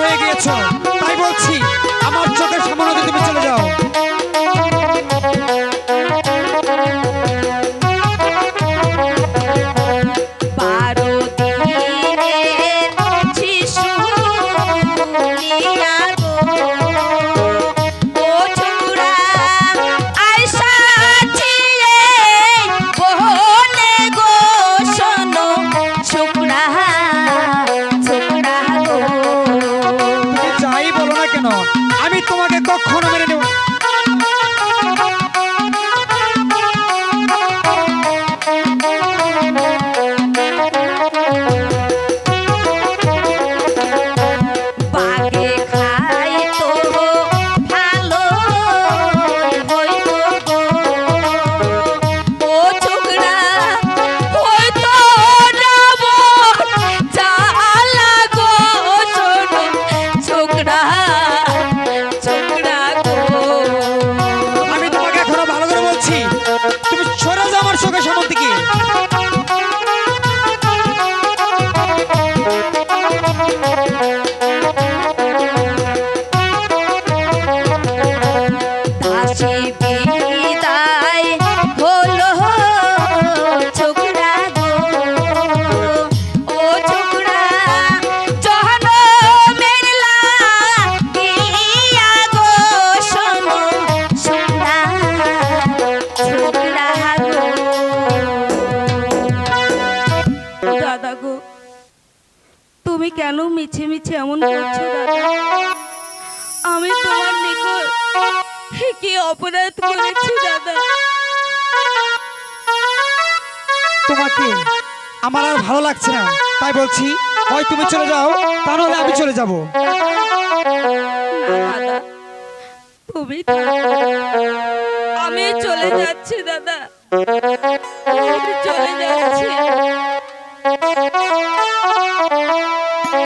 হয়ে গিয়েছ তাই বলছি। তুমি কেন মিছে মিছে এমন করছ আমি তোমার নিকট কি অপরাধ করেছি দাদা? তোমাকে আমার আর ভালো লাগছে না। তাই বলছি হয় তুমি চলে যাও তাহলে আমি চলে যাব। আমি চলে যাচ্ছি দাদা। চলে